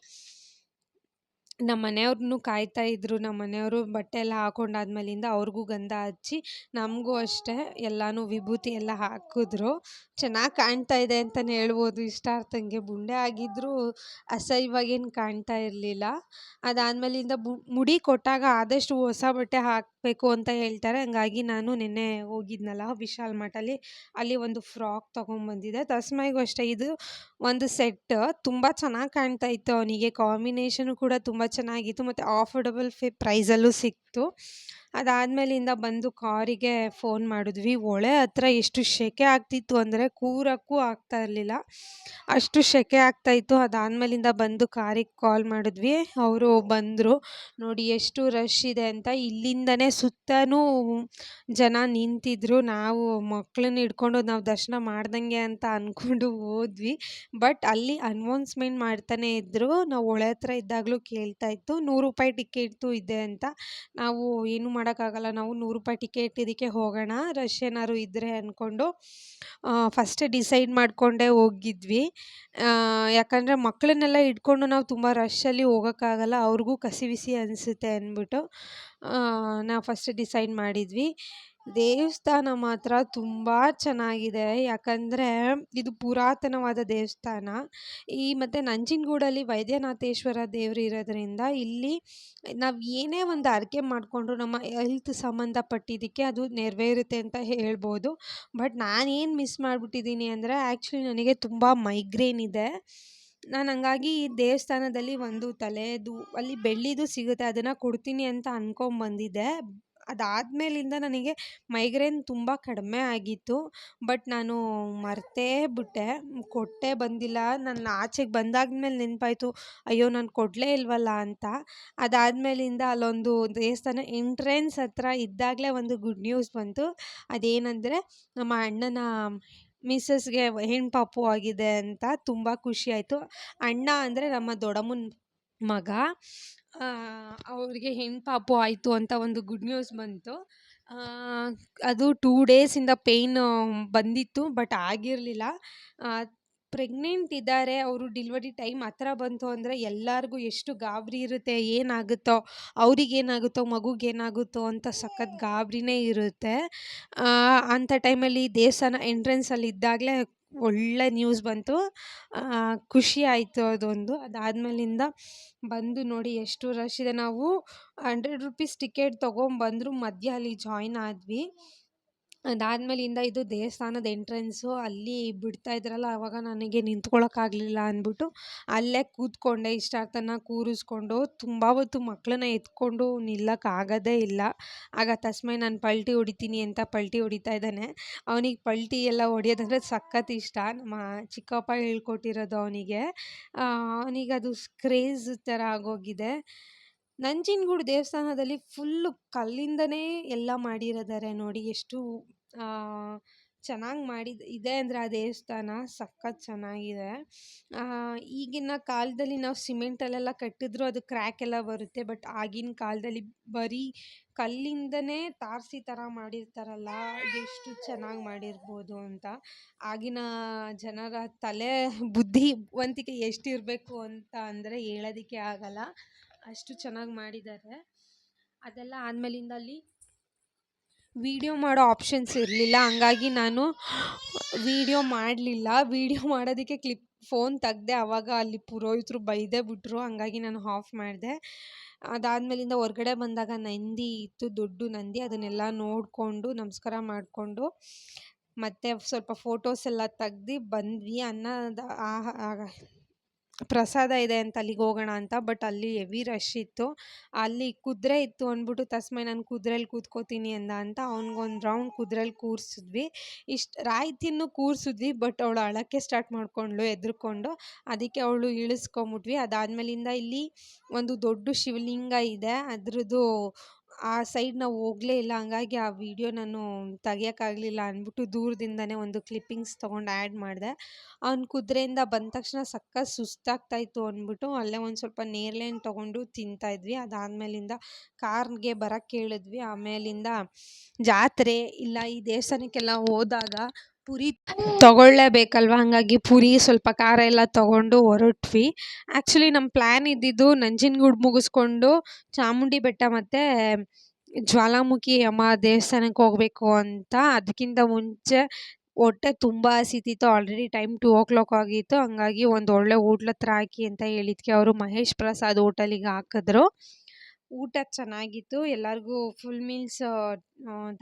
ನಮ್ಮ ಮನೆಯವ್ರನ್ನೂ ಕಾಯ್ತಾ ಇದ್ರು, ನಮ್ಮ ಮನೆಯವರು ಬಟ್ಟೆ ಎಲ್ಲ ಹಾಕೊಂಡಾದ್ಮೇಲಿಂದ ಅವ್ರಿಗೂ ಗಂಧ ಹಚ್ಚಿ, ನಮಗೂ ಅಷ್ಟೇ ಎಲ್ಲನೂ ವಿಭೂತಿ ಎಲ್ಲ ಹಾಕಿದ್ರು. ಚೆನ್ನಾಗಿ ಕಾಣ್ತಾ ಇದೆ ಅಂತಲೇ ಹೇಳ್ಬೋದು. ಇಷ್ಟಾರ್ಥಂಗೆ ಬುಂಡೆ ಆಗಿದ್ದರೂ ಅಸಹ್ಯವಾಗೇನು ಕಾಣ್ತಾ ಇರಲಿಲ್ಲ. ಅದಾದ್ಮೇಲಿಂದ ಮುಡಿ ಕೊಟ್ಟಾಗ ಆದಷ್ಟು ಹೊಸ ಬಟ್ಟೆ ಹಾಕಬೇಕು ಅಂತ ಹೇಳ್ತಾರೆ. ಹಂಗಾಗಿ ನಾನು ನಿನ್ನೆ ಹೋಗಿದ್ನಲ್ಲ ವಿಶಾಲ್ ಮಠಲ್ಲಿ. ಅಲ್ಲಿ ಒಂದು ಫ್ರಾಕ್ ತೊಗೊಂಬಂದಿದ್ದೆ. ತಸ್ಮೈಗೂ ಅಷ್ಟೇ. ಇದು ಒಂದು ಸೆಟ್. ತುಂಬ ಚೆನ್ನಾಗಿ ಕಾಣ್ತಾ ಇತ್ತು ಅವನಿಗೆ. ಕಾಂಬಿನೇಷನು ಕೂಡ ತುಂಬ ಚೆನ್ನಾಗಿತ್ತು. ಮತ್ತು ಆಫರ್ಡಬಲ್ ಫಿ, ಪ್ರೈಸಲ್ಲೂ ಸಿಕ್ತು. ಅದಾದಮೇಲಿಂದ ಬಂದು ಕಾರಿಗೆ ಫೋನ್ ಮಾಡಿದ್ವಿ. ಒಳೆ ಹತ್ರ ಎಷ್ಟು ಸೆಕೆ ಆಗ್ತಿತ್ತು ಅಂದರೆ ಕೂರಕ್ಕೂ ಆಗ್ತಾ ಇರಲಿಲ್ಲ. ಅಷ್ಟು ಸೆಕೆ ಆಗ್ತಾಯಿತ್ತು ಅದಾದಮೇಲಿಂದ ಬಂದು ಕಾರಿಗೆ ಕಾಲ್ ಮಾಡಿದ್ವಿ. ಅವರು ಬಂದರು, ನೋಡಿ ಎಷ್ಟು ರಶ್ ಇದೆ ಅಂತ. ಇಲ್ಲಿಂದನೇ ಸುತ್ತಲೂ ಜನ ನಿಂತಿದ್ರು. ನಾವು ಮಕ್ಕಳನ್ನ ಹಿಡ್ಕೊಂಡು ನಾವು ದರ್ಶನ ಮಾಡ್ದಂಗೆ ಅಂತ ಅಂದ್ಕೊಂಡು ಹೋದ್ವಿ. ಬಟ್ ಅಲ್ಲಿ ಅನೌನ್ಸ್ಮೆಂಟ್ ಮಾಡ್ತಾನೆ ಇದ್ದರು ನಾವು ಒಳೆ ಹತ್ರ ಇದ್ದಾಗಲೂ ಕೇಳ್ತಾ ಇತ್ತು. ನೂರು ರೂಪಾಯಿ ಟಿಕೆಟ್ದು ಇದೆ ಅಂತ. ನಾವು ಏನು ಮಾಡೋಕ್ಕಾಗಲ್ಲ. ನಾವು ನೂರು ರೂಪಾಯಿ ಟಿಕೆಟ್ ಇದಕ್ಕೆ ಹೋಗೋಣ ರಶ್ ಏನಾದ್ರು ಇದ್ದರೆ ಅಂದ್ಕೊಂಡು ಫಸ್ಟೇ ಡಿಸೈಡ್ ಮಾಡಿಕೊಂಡೇ ಹೋಗಿದ್ವಿ. ಯಾಕಂದರೆ ಮಕ್ಕಳನ್ನೆಲ್ಲ ಇಟ್ಕೊಂಡು ನಾವು ತುಂಬ ರಶ್ಶಲ್ಲಿ ಹೋಗೋಕ್ಕಾಗಲ್ಲ, ಅವ್ರಿಗೂ ಕಸಿವಿಸಿ ಅನಿಸುತ್ತೆ ಅಂದ್ಬಿಟ್ಟು ನಾವು ಫಸ್ಟ್ ಡಿಸೈಡ್ ಮಾಡಿದ್ವಿ. ದೇವಸ್ಥಾನ ಮಾತ್ರ ತುಂಬ ಚೆನ್ನಾಗಿದೆ. ಯಾಕಂದರೆ ಇದು ಪುರಾತನವಾದ ದೇವಸ್ಥಾನ. ಈ ಮತ್ತು ನಂಜನಗೂಡಲ್ಲಿ ವೈದ್ಯನಾಥೇಶ್ವರ ದೇವರು ಇರೋದ್ರಿಂದ ಇಲ್ಲಿ ನಾವು ಏನೇ ಒಂದು ಅರ್ಕೆ ಮಾಡಿಕೊಂಡ್ರು ನಮ್ಮ ಹೆಲ್ತ್ ಸಂಬಂಧಪಟ್ಟಿದ್ದಕ್ಕೆ ಅದು ನೆರವೇರುತ್ತೆ ಅಂತ ಹೇಳ್ಬೋದು. ಬಟ್ ನಾನೇನು ಮಿಸ್ ಮಾಡಿಬಿಟ್ಟಿದ್ದೀನಿ ಅಂದರೆ ಆ್ಯಕ್ಚುಲಿ ನನಗೆ ತುಂಬ ಮೈಗ್ರೇನ್ ಇದೆ. ನಾನು ಹಂಗಾಗಿ ಈ ದೇವಸ್ಥಾನದಲ್ಲಿ ಒಂದು ತಲೆದು, ಅಲ್ಲಿ ಬೆಳ್ಳಿದು ಸಿಗುತ್ತೆ, ಅದನ್ನು ಕೊಡ್ತೀನಿ ಅಂತ ಅಂದ್ಕೊಂಬಂದಿದ್ದೆ ಅದಾದ್ಮೇಲಿಂದ ನನಗೆ ಮೈಗ್ರೇನ್ ತುಂಬ ಕಡಿಮೆ ಆಗಿತ್ತು. ಬಟ್ ನಾನು ಮರ್ತೇ ಬಿಟ್ಟೆ, ಕೊಟ್ಟೇ ಬಂದಿಲ್ಲ. ನನ್ನ ಆಚೆಗೆ ಬಂದಾದ್ಮೇಲೆ ನೆನಪಾಯ್ತು, ಅಯ್ಯೋ, ನಾನು ಕೊಡಲೇ ಇಲ್ವಲ್ಲ ಅಂತ. ಅದಾದ್ಮೇಲಿಂದ ಅಲ್ಲೊಂದು ದೇವಸ್ಥಾನ ಎಂಟ್ರೆನ್ಸ್ ಹತ್ರ ಇದ್ದಾಗಲೇ ಒಂದು ಗುಡ್ ನ್ಯೂಸ್ ಬಂತು. ಅದೇನಂದರೆ, ನಮ್ಮ ಅಣ್ಣನ ಮಿಸ್ಸಸ್ಗೆ ಹೆಣ್ಣು ಪಾಪು ಆಗಿದೆ ಅಂತ ತುಂಬ ಖುಷಿ ಆಯಿತು. ಅಣ್ಣ ಅಂದರೆ ನಮ್ಮ ದೊಡ್ಡಮ್ಮನ ಮಗ. ಅವ್ರಿಗೆ ಹೆಣ್ಣು ಪಾಪು ಆಯಿತು ಅಂತ ಒಂದು ಗುಡ್ ನ್ಯೂಸ್ ಬಂತು. ಅದು ಟೂ ಡೇಸಿಂದ ಪೇಯ್ನ್ ಬಂದಿತ್ತು ಬಟ್ ಆಗಿರಲಿಲ್ಲ. ಪ್ರೆಗ್ನೆಂಟ್ ಇದ್ದಾರೆ, ಅವರು ಡಿಲ್ವರಿ ಟೈಮ್ ಹತ್ರ ಬಂತು ಅಂದರೆ ಎಲ್ಲರಿಗೂ ಎಷ್ಟು ಗಾಬರಿ ಇರುತ್ತೆ, ಏನಾಗುತ್ತೋ, ಅವ್ರಿಗೇನಾಗುತ್ತೋ, ಮಗುಗೇನಾಗುತ್ತೋ ಅಂತ ಸಖತ್ ಗಾಬರಿನೇ ಇರುತ್ತೆ. ಅಂಥ ಟೈಮಲ್ಲಿ ದೇವಸ್ಥಾನ ಎಂಟ್ರೆನ್ಸಲ್ಲಿ ಇದ್ದಾಗಲೇ ಒಳ್ಳೆ ನ್ಯೂಸ್ ಬಂತು. ಖುಷಿ ಆಯಿತು ಅದೊಂದು. ಅದಾದ್ಮೇಲಿಂದ ಬಂದು ನೋಡಿ ಎಷ್ಟು ರಶ್ ಇದೆ. ನಾವು ಹಂಡ್ರೆಡ್ ರುಪೀಸ್ ಟಿಕೆಟ್ ತೊಗೊಂಬಂದ್ರು ಮಧ್ಯ ಅಲ್ಲಿ ಜಾಯ್ನ್ ಆದ್ವಿ. ಅದಾದ್ಮೇಲಿಂದ ಇದು ದೇವಸ್ಥಾನದ ಎಂಟ್ರೆನ್ಸು ಅಲ್ಲಿ ಬಿಡ್ತಾ ಇದ್ರಲ್ಲ ಆವಾಗ ನನಗೆ ನಿಂತ್ಕೊಳ್ಳೋಕ್ಕಾಗಲಿಲ್ಲ ಅಂದ್ಬಿಟ್ಟು ಅಲ್ಲೇ ಕೂತ್ಕೊಂಡೆ. ಇಷ್ಟಾರ್ಥನ ಕೂರಿಸ್ಕೊಂಡು ತುಂಬ ಹೊತ್ತು ಮಕ್ಕಳನ್ನ ಎತ್ಕೊಂಡು ನಿಲ್ಲಕ್ಕಾಗೋದೇ ಇಲ್ಲ. ಆಗ ತಸ್ಮೈ, ನಾನು ಪಲ್ಟಿ ಹೊಡಿತೀನಿ ಅಂತ ಪಲ್ಟಿ ಹೊಡಿತಾ ಇದ್ದಾನೆ. ಅವನಿಗೆ ಪಲ್ಟಿ ಎಲ್ಲ ಹೊಡಿಯೋದಂದ್ರೆ ಸಖತ್ ಇಷ್ಟ. ನಮ್ಮ ಚಿಕ್ಕಪ್ಪ ಹೇಳ್ಕೊಟ್ಟಿರೋದು ಅವನಿಗೆ. ಅವನಿಗೆ ಅದು ಕ್ರೇಜ್ ಥರ ಆಗೋಗಿದೆ. ನಂಜನಗೂಡು ದೇವಸ್ಥಾನದಲ್ಲಿ ಫುಲ್ಲು ಕಲ್ಲಿಂದನೇ ಎಲ್ಲ ಮಾಡಿರೋದಾರೆ ನೋಡಿ, ಎಷ್ಟು ಚೆನ್ನಾಗಿ ಮಾಡಿದ, ಇದೆ ಅಂದರೆ ಆ ದೇವಸ್ಥಾನ, ಸಖತ್ ಚೆನ್ನಾಗಿದೆ. ಈಗಿನ ಕಾಲದಲ್ಲಿ ನಾವು ಸಿಮೆಂಟಲ್ಲೆಲ್ಲ ಕಟ್ಟಿದ್ರು ಅದು ಕ್ರ್ಯಾಕ್ ಎಲ್ಲ ಬರುತ್ತೆ ಬಟ್ ಆಗಿನ ಕಾಲದಲ್ಲಿ ಬರೀ ಕಲ್ಲಿಂದನೇ ತಾರಸಿ ಥರ ಮಾಡಿರ್ತಾರಲ್ಲ, ಎಷ್ಟು ಚೆನ್ನಾಗಿ ಮಾಡಿರ್ಬೋದು ಅಂತ. ಆಗಿನ ಜನರ ತಲೆ ಬುದ್ಧಿವಂತಿಕೆ ಎಷ್ಟಿರಬೇಕು ಅಂತ ಅಂದರೆ ಹೇಳೋದಕ್ಕೆ ಆಗಲ್ಲ. ಅಷ್ಟು ಚೆನ್ನಾಗಿ ಮಾಡಿದ್ದಾರೆ ಅದೆಲ್ಲ ಆದಮೇಲಿಂದ ಅಲ್ಲಿ ವೀಡಿಯೋ ಮಾಡೋ ಆಪ್ಷನ್ಸ್ ಇರಲಿಲ್ಲ. ಹಂಗಾಗಿ ನಾನು ವೀಡಿಯೋ ಮಾಡಲಿಲ್ಲ. ವೀಡಿಯೋ ಮಾಡೋದಕ್ಕೆ ಕ್ಲಿಪ್ ಫೋನ್ ತೆಗ್ದೆ ಆವಾಗ ಅಲ್ಲಿ ಪುರೋಹಿತರು ಬೈದೇ ಬಿಟ್ರು. ಹಂಗಾಗಿ ನಾನು ಆಫ್ ಮಾಡಿದೆ. ಅದಾದಮೇಲಿಂದ ಹೊರ್ಗಡೆ ಬಂದಾಗ ನಂದಿ ಇತ್ತು, ದೊಡ್ಡ ನಂದಿ. ಅದನ್ನೆಲ್ಲ ನೋಡಿಕೊಂಡು, ನಮಸ್ಕಾರ ಮಾಡಿಕೊಂಡು ಮತ್ತು ಸ್ವಲ್ಪ ಫೋಟೋಸ್ ಎಲ್ಲ ತೆಗ್ದು ಬಂದ್ವಿ. ಅನ್ನದ ಆಹಾ ಪ್ರಸಾದ ಇದೆ ಅಂತ ಅಲ್ಲಿಗೆ ಹೋಗೋಣ ಅಂತ, ಬಟ್ ಅಲ್ಲಿ ಹೆವಿ ರಶ್ ಇತ್ತು. ಅಲ್ಲಿ ಕುದುರೆ ಇತ್ತು ಅಂದ್ಬಿಟ್ಟು, ತಸ್ಮೈ, ನಾನು ಕುದುರೆಲಿ ಕೂತ್ಕೋತೀನಿ ಅಂದ ಅಂತ ಅವ್ನಿಗೊಂದು ರೌಂಡ್ ಕುದುರೆಲಿ ಕೂರಿಸಿದ್ವಿ. ಇಷ್ಟು ರಾಯ್ತಿಯನ್ನು ಕೂರಿಸಿದ್ವಿ, ಬಟ್ ಅವಳು ಅಳಕ್ಕೆ ಸ್ಟಾರ್ಟ್ ಮಾಡಿಕೊಂಡ್ಳು ಎದ್ರುಕೊಂಡು ಅದಕ್ಕೆ ಅವಳು ಇಳಿಸ್ಕೊಂಬಿಟ್ವಿ. ಅದಾದ್ಮೇಲಿಂದ ಇಲ್ಲಿ ಒಂದು ದೊಡ್ಡ ಶಿವಲಿಂಗ ಇದೆ. ಅದ್ರದ್ದು ಆ ಸೈಡ್ ನಾವು ಹೋಗಲೇ ಇಲ್ಲ, ಹಂಗಾಗಿ ಆ ವಿಡಿಯೋ ನಾನು ತೆಗಿಯೋಕ್ಕಾಗಲಿಲ್ಲ ಅಂದ್ಬಿಟ್ಟು ದೂರದಿಂದನೇ ಒಂದು ಕ್ಲಿಪ್ಪಿಂಗ್ಸ್ ತೊಗೊಂಡು ಆ್ಯಡ್ ಮಾಡಿದೆ. ಅವ್ನು ಕುದುರೆಯಿಂದ ಬಂದ ತಕ್ಷಣ ಸಖತ್ ಸುಸ್ತಾಗ್ತಾಯಿತ್ತು ಅಂದ್ಬಿಟ್ಟು ಅಲ್ಲೇ ಒಂದು ಸ್ವಲ್ಪ ಹಣ್ಣು ತೊಗೊಂಡು ತಿಂತಾಯಿದ್ವಿ ಅದಾದಮೇಲಿಂದ ಕಾರ್ಗೆ ಬರೋಕ್ಕೆ ಕೇಳಿದ್ವಿ. ಆಮೇಲಿಂದ ಜಾತ್ರೆ ಇಲ್ಲ, ಈ ದೇವಸ್ಥಾನಕ್ಕೆಲ್ಲ ಹೋದಾಗ ಪುರಿ ತೊಗೊಳ್ಳೇಬೇಕಲ್ವ? ಹಾಗಾಗಿ ಪುರಿ ಸ್ವಲ್ಪ ಖಾರ ಎಲ್ಲ ತಗೊಂಡು ಹೊರಟ್ವಿ ಆ್ಯಕ್ಚುಲಿ ನಮ್ಮ ಪ್ಲ್ಯಾನ್ ಇದ್ದಿದ್ದು ನಂಜನಗೂಡು ಮುಗಿಸ್ಕೊಂಡು ಚಾಮುಂಡಿ ಬೆಟ್ಟ ಮತ್ತು ಜ್ವಾಲಾಮುಖಿ ಅಮ್ಮ ದೇವಸ್ಥಾನಕ್ಕೆ ಹೋಗಬೇಕು ಅಂತ. ಅದಕ್ಕಿಂತ ಮುಂಚೆ ಹೊಟ್ಟೆ ತುಂಬ ಹಸಿತಿತ್ತು. Already time two o'clock ಆಗಿತ್ತು. ಹಂಗಾಗಿ ಒಂದು ಒಳ್ಳೆ ಹೋಟ್ಲ ಹತ್ರ ಹಾಕಿ ಅಂತ ಹೇಳಿದ್ಕೆ ಅವರು ಮಹೇಶ್ ಪ್ರಸಾದ್ ಹೋಟೆಲಿಗೆ ಹಾಕಿದ್ರು. ಊಟ ಚೆನ್ನಾಗಿತ್ತು. ಎಲ್ಲರಿಗೂ ಫುಲ್ ಮೀಲ್ಸ್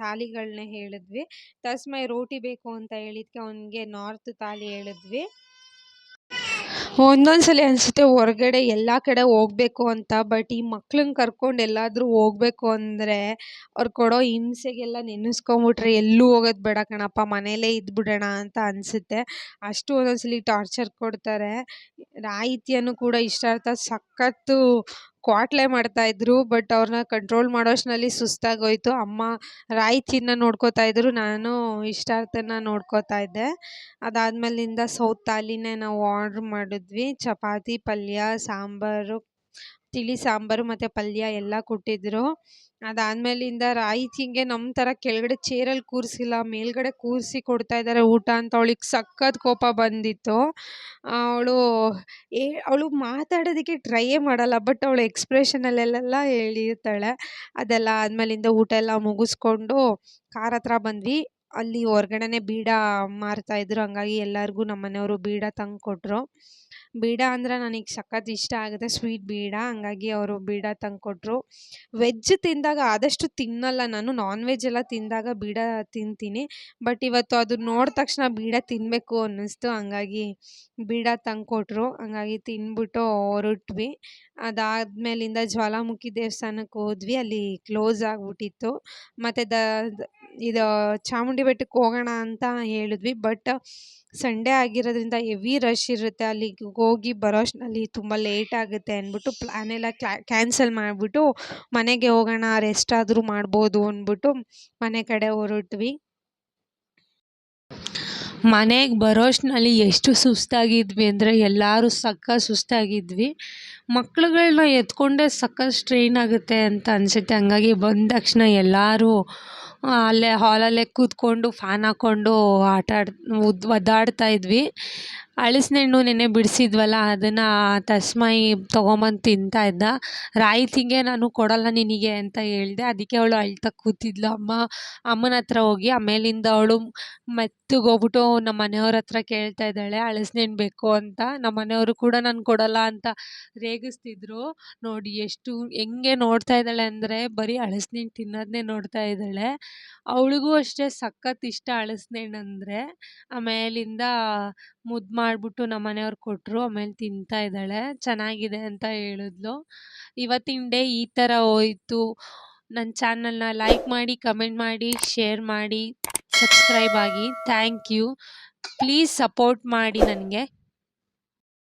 ಥಾಲಿಗಳನ್ನ ಹೇಳಿದ್ವಿ. ತಸ್ಮೈ ರೋಟಿ ಬೇಕು ಅಂತ ಹೇಳಿದ್ಕೆ ಅವನಿಗೆ ನಾರ್ತ್ ಥಾಲಿ ಹೇಳಿದ್ವಿ. ಒಂದೊಂದ್ಸಲಿ ಅನ್ಸುತ್ತೆ ಹೊರ್ಗಡೆ ಎಲ್ಲ ಕಡೆ ಹೋಗ್ಬೇಕು ಅಂತ ಬಟ್ ಈ ಮಕ್ಳನ್ನ ಕರ್ಕೊಂಡು ಎಲ್ಲಾದರೂ ಹೋಗ್ಬೇಕು ಅಂದರೆ ಅವ್ರು ಕೊಡೋ ಹಿಂಸೆಗೆಲ್ಲ ನೆನೆಸ್ಕೊಂಬಿಟ್ರೆ ಎಲ್ಲೂ ಹೋಗೋದು ಬೇಡ ಕಣಪ್ಪ, ಮನೇಲೇ ಇದ್ಬಿಡೋಣ ಅಂತ ಅನಿಸುತ್ತೆ. ಅಷ್ಟು ಒಂದೊಂದ್ಸಲಿ ಟಾರ್ಚರ್ ಕೊಡ್ತಾರೆ. ರಾಯಿತಿಯನ್ನು ಕೂಡ ಇಷ್ಟಾರ್ಥ ಸಖತ್ತು ಕ್ವಾಟ್ಲೆ ಮಾಡ್ತಾಯಿದ್ರು ಬಟ್ ಅವ್ರನ್ನ ಕಂಟ್ರೋಲ್ ಮಾಡೋಷ್ಟರಲ್ಲಿ ಸುಸ್ತಾಗೋಯಿತು. ಅಮ್ಮ ರಾಯಿತಿನ ನೋಡ್ಕೋತಾ ಇದ್ರು, ನಾನು ಇಷ್ಟಾರ್ಥನ ನೋಡ್ಕೋತಾ ಇದ್ದೆ. ಅದಾದ್ಮೇಲಿಂದ ಸೌತ್ ಥಾಲಿನೇ ನಾವು ಆರ್ಡ್ರ್ ಮಾಡಿದ್ವಿ. ಚಪಾತಿ, ಪಲ್ಯ, ಸಾಂಬಾರು ತಿಳಿ, ಸಾಂಬಾರು ಮತ್ತು ಪಲ್ಯ ಎಲ್ಲ ಕೊಟ್ಟಿದ್ದರು ಅದಾದ್ಮೇಲಿಂದ ರಾಯಿತಿಗೆ ನಮ್ಮ ಥರ ಕೆಳಗಡೆ ಚೇರಲ್ಲಿ ಕೂರಿಸಿಲ್ಲ, ಮೇಲ್ಗಡೆ ಕೂರಿಸಿ ಕೊಡ್ತಾ ಇದ್ದಾರೆ ಊಟ ಅಂತ ಅವಳಿಗೆ ಸಖತ್ ಕೋಪ ಬಂದಿತ್ತು. ಅವಳು ಏ, ಅವಳು ಮಾತಾಡೋದಕ್ಕೆ ಟ್ರೈಯೇ ಮಾಡಲ್ಲ ಬಟ್ ಅವಳು ಎಕ್ಸ್ಪ್ರೆಷನಲ್ಲೆಲ್ಲ ಹೇಳಿರ್ತಾಳೆ. ಅದೆಲ್ಲ ಆದಮೇಲಿಂದ ಊಟ ಎಲ್ಲ ಮುಗಿಸ್ಕೊಂಡು ಕಾರ್ ಹತ್ರ ಬಂದ್ವಿ. ಅಲ್ಲಿ ಹೊರ್ಗಡೆನೆ ಬೀಡ ಮಾರ್ತಾಯಿದ್ರು ಹಂಗಾಗಿ ಎಲ್ಲರಿಗೂ ನಮ್ಮ ಮನೆಯವರು ಬೀಡ ತಂದು ಕೊಟ್ಟರು ಬೀಡ ಅಂದ್ರೆ ನನಗೆ ಸಖತ್ ಇಷ್ಟ ಆಗುತ್ತೆ ಸ್ವೀಟ್ ಬೀಡ. ಹಂಗಾಗಿ ಅವರು ಬೀಡ ತಂದುಕೊಟ್ರು. ವೆಜ್ ತಿಂದಾಗ ಆದಷ್ಟು ತಿನ್ನಲ್ಲ ನಾನು. ನಾನ್ ವೆಜ್ ಎಲ್ಲ ತಿಂದಾಗ ಬೀಡ ತಿಂತೀನಿ. ಬಟ್ ಇವತ್ತು ಅದು ನೋಡಿದ ತಕ್ಷಣ ಬೀಡ ತಿನ್ನಬೇಕು ಅನ್ನಿಸ್ತು. ಹಂಗಾಗಿ ಬೀಡ ತಂದುಕೊಟ್ರು. ಹಂಗಾಗಿ ತಿಂದ್ಬಿಟ್ಟು ಹೊರಟ್ವಿ. ಅದಾದ್ಮೇಲಿಂದ ಜ್ವಾಲಾಮುಖಿ ದೇವಸ್ಥಾನಕ್ಕೆ ಹೋದ್ವಿ. ಅಲ್ಲಿ ಕ್ಲೋಸ್ ಆಗಿಬಿಟ್ಟಿತ್ತು. ಮತ್ತು ದ- ಇದು ಚಾಮುಂಡಿ ಬೆಟ್ಟಕ್ಕೆ ಹೋಗೋಣ ಅಂತ ಹೇಳಿದ್ವಿ. ಬಟ್ ಸಂಡೇ ಆಗಿರೋದ್ರಿಂದ ಹೆವಿ ರಶ್ ಇರುತ್ತೆ. ಅಲ್ಲಿಗೆ ಹೋಗಿ ಬರೋ ಅಷ್ಟರಲ್ಲಿ ತುಂಬ ಲೇಟ್ ಆಗುತ್ತೆ ಅಂದ್ಬಿಟ್ಟು ಪ್ಲ್ಯಾನ್ ಎಲ್ಲ ಕ್ಯಾನ್ಸಲ್ ಮಾಡಿಬಿಟ್ಟು ಮನೆಗೆ ಹೋಗೋಣ ರೆಸ್ಟ್ ಆದರೂ ಮಾಡ್ಬೋದು ಅಂದ್ಬಿಟ್ಟು ಮನೆ ಕಡೆ ಹೊರಟ್ವಿ. ಮನೆಗೆ ಬರೋಷ್ಟಿನಲ್ಲಿ ಎಷ್ಟು ಸುಸ್ತಾಗಿದ್ವಿ ಅಂದರೆ ಎಲ್ಲರೂ ಸಕ್ಕ ಸುಸ್ತಾಗಿದ್ವಿ. ಮಕ್ಳುಗಳನ್ನ ಎತ್ಕೊಂಡೇ ಸಕ್ಕ ಸ್ಟ್ರೈನ್ ಆಗುತ್ತೆ ಅಂತ ಅನಿಸುತ್ತೆ. ಹಂಗಾಗಿ ಬಂದ ತಕ್ಷಣ ಎಲ್ಲರೂ ಅಲ್ಲೇ ಹಾಲಲ್ಲೇ ಕೂತ್ಕೊಂಡು ಫ್ಯಾನ್ ಹಾಕ್ಕೊಂಡು ಆಟ ಆಡಿ ಒದ್ದಾಡ್ತಾ ಇದ್ವಿ. ಹಲಸಿನಣ್ಣು ನೆನ್ನೆ ಬಿಡಿಸಿದ್ವಲ್ಲ, ಅದನ್ನು ತಸ್ಮೈ ತೊಗೊಂಬಂದು ತಿಂತಾ ಇದ್ದ. ರಾಯಿತಿಗೆ ನಾನು ಕೊಡಲ್ಲ ನಿನಗೆ ಅಂತ ಹೇಳಿದೆ. ಅದಕ್ಕೆ ಅವಳು ಅಳ್ತಾ ಕೂತಿದ್ಲು. ಅಮ್ಮ, ಅಮ್ಮನ ಹತ್ರ ಹೋಗಿ ಆಮೇಲಿಂದ ಅವಳು ಮೆತ್ತಗೋಗ್ಬಿಟ್ಟು ನಮ್ಮ ಮನೆಯವ್ರ ಹತ್ರ ಕೇಳ್ತಾ ಇದ್ದಾಳೆ ಹಲಸಿನಣ್ಣು ಬೇಕು ಅಂತ. ನಮ್ಮ ಮನೆಯವರು ಕೂಡ ನಾನು ಕೊಡಲ್ಲ ಅಂತ ರೇಗಿಸ್ತಿದ್ರು. ನೋಡಿ ಎಷ್ಟು ಹೆಂಗೆ ನೋಡ್ತಾ ಇದ್ದಾಳೆ ಅಂದರೆ ಬರೀ ಹಲಸಿನಣ್ಣು ತಿನ್ನೋದನ್ನೇ ನೋಡ್ತಾ ಇದ್ದಾಳೆ. ಅವಳಿಗೂ ಅಷ್ಟೇ ಸಖತ್ ಇಷ್ಟ ಹಲಸಿನಣ್ಣು ಅಂದರೆ. ಆಮೇಲಿಂದ ಮುದ್ದು ಮಾಡಿಬಿಟ್ಟು ನಮ್ಮ ಮನೆಯವ್ರು ಕೊಟ್ಟರು ಆಮೇಲೆ ತಿಂತಾ ಇದ್ದಾಳೆ. ಚೆನ್ನಾಗಿದೆ ಅಂತ ಹೇಳಿದ್ಲು. ಇವತ್ತಿನ ಡೇ ಈ ಥರ ಹೋಯ್ತು. ನನ್ನ ಚಾನಲ್ನ ಲೈಕ್ ಮಾಡಿ, ಕಮೆಂಟ್ ಮಾಡಿ, ಶೇರ್ ಮಾಡಿ, ಸಬ್ಸ್ಕ್ರೈಬ್ ಆಗಿ. Thank you. ಪ್ಲೀಸ್ ಸಪೋರ್ಟ್ ಮಾಡಿ ನನಗೆ.